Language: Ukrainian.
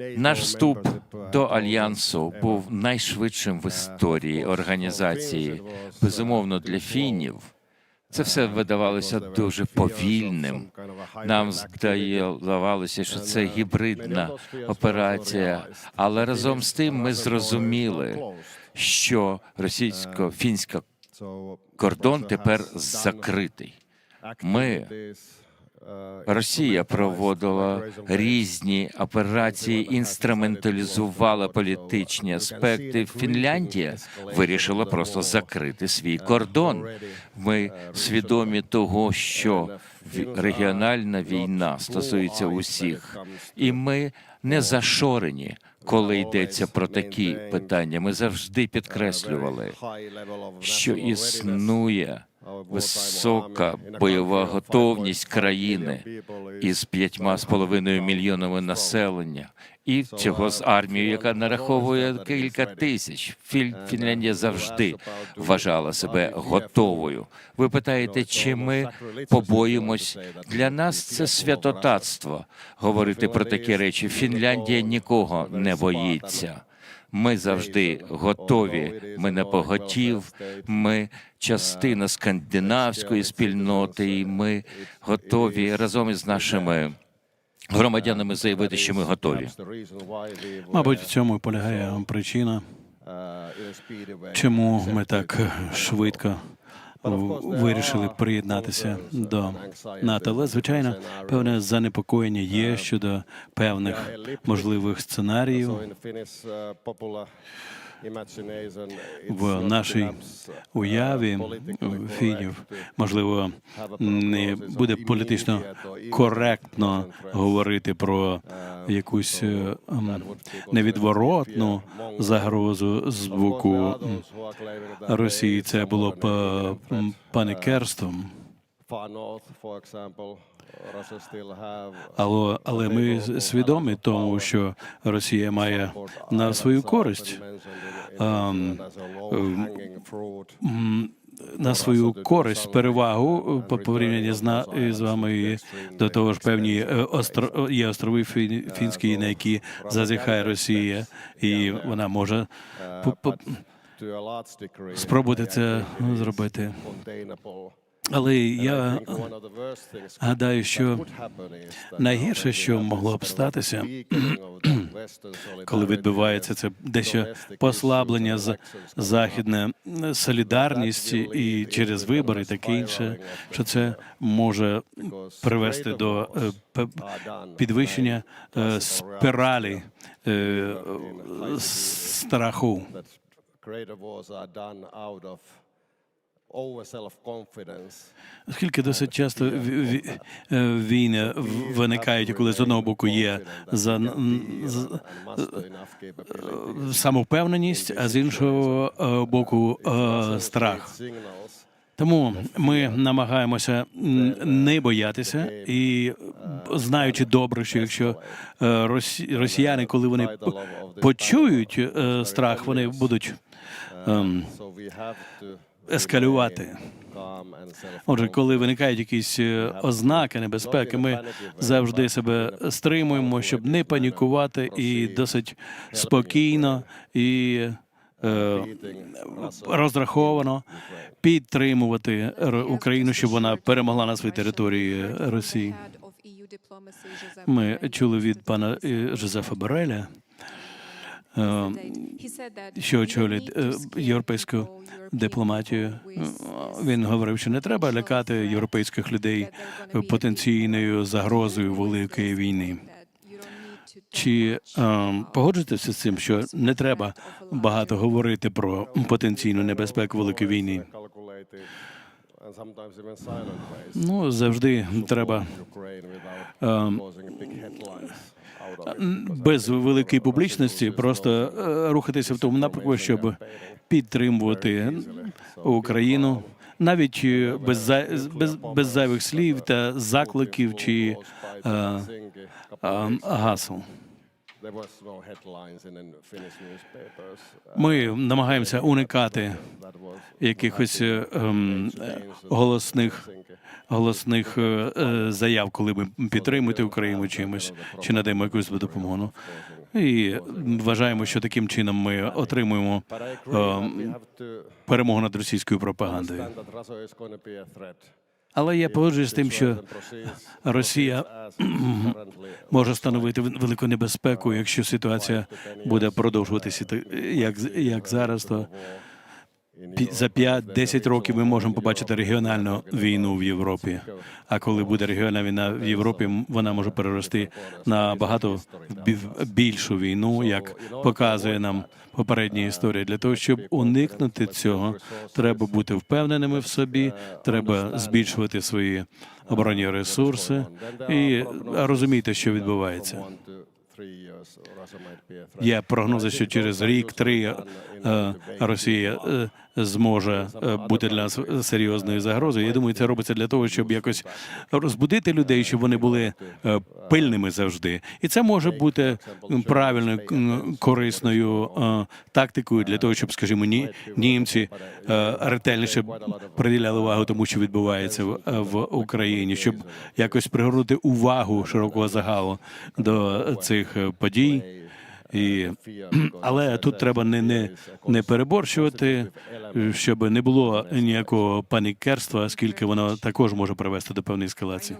Наш вступ до альянсу був найшвидшим в історії організації. Безумовно, для фінів це все видавалося дуже повільним. Нам здавалося, що це гібридна операція, але разом з тим ми зрозуміли, що російсько-фінська кордон тепер закритий. Ми Росія проводила різні операції, інструменталізувала політичні аспекти. Фінляндія вирішила просто закрити свій кордон. Ми свідомі того, що ві- регіональна війна стосується усіх, і ми не зашорені, коли йдеться про такі питання. Ми завжди підкреслювали, що існує висока бойова готовність країни із п'ятьма з половиною мільйонами населення, і цього з армією, яка нараховує кілька тисяч. Фінляндія завжди вважала себе готовою. Ви питаєте, чи ми побоїмось? Для нас це святотатство говорити про такі речі. Фінляндія нікого не боїться. Ми завжди готові. Ми не поготів. Ми частина скандинавської спільноти, і ми готові разом із нашими громадянами заявити, що ми готові. Мабуть, в цьому полягає причина, чому ми так швидко вирішили приєднатися до НАТО. Але звичайно, певне занепокоєння є щодо певних можливих сценаріїв в нашій уяві фінів. Можливо, не буде політично коректно говорити про якусь е, ем, невідворотну загрозу з боку Росії. Це було б е, м, паникерством. Але, але ми свідомі тому, що Росія має на свою користь ем, на свою користь перевагу по порівнянні з на з вами до того ж певні е, остро є острови фінські, на які зазіхає Росія, і вона може спробувати це зробити. Але я гадаю, що найгірше, що могло б статися, коли відбувається це дещо послаблення з західне солідарність і через вибори, таке інше, що це може привести до е, підвищення е, спіралі е, страху. Оскільки досить часто е, війни виникають, коли з одного боку є за е, самовпевненість, а з іншого е, боку страх. Тому ми намагаємося не боятися і знаючи добре, що якщо росі- росіяни, коли вони почують страх, вони будуть ем, ескалювати. Отже, коли виникають якісь е, ознаки небезпеки, ми завжди себе стримуємо, щоб не панікувати і досить спокійно і е, розраховано підтримувати Україну, щоб вона перемогла на своїй території Росії. Ми чули від пана е, Жозефа Бореля, що очолює е, європейську дипломатію. Він говорив, що не треба лякати європейських людей потенційною загрозою великої війни. Чи е, погоджуєтеся з цим, що не треба багато говорити про потенційну небезпеку великої війни? Ну завжди треба ем, без великої публічності просто е, рухатися в тому напрямку, щоб підтримувати Україну. Навіть е, без, без, без зайвих слів та закликів чи е, е, гасел. Ми намагаємося уникати якихось е, ем, голосних голосних е, е, заяв, коли ми підтримуєте Україну чимось чи надаємо якусь допомогу. І вважаємо, що таким чином ми отримуємо е, перемогу над російською пропагандою. Але я погоджуюсь з тим, що Росія може становити велику небезпеку, якщо ситуація буде продовжуватися як, як зараз, то за 5-10 років ми можемо побачити регіональну війну в Європі. А коли буде регіональна війна в Європі, вона може перерости на багато бі- більшу війну, як показує нам попередня історія. Для того, щоб уникнути цього, треба бути впевненими в собі, треба збільшувати свої оборонні ресурси і розуміти, що відбувається. Є прогнози, що через рік-три е, Росія е, зможе е, бути для нас серйозною загрозою. Я думаю, це робиться для того, щоб якось розбудити людей, щоб вони були е, пильними завжди. І це може бути правильною корисною е, тактикою для того, щоб, скажімо, ні, німці е, ретельніше приділяли увагу тому, що відбувається в, в Україні, щоб якось пригорнути увагу широкого загалу до цих е, подій. І, але тут треба не, не, не переборщувати, щоб не було ніякого панікерства, оскільки воно також може привести до певної ескалації.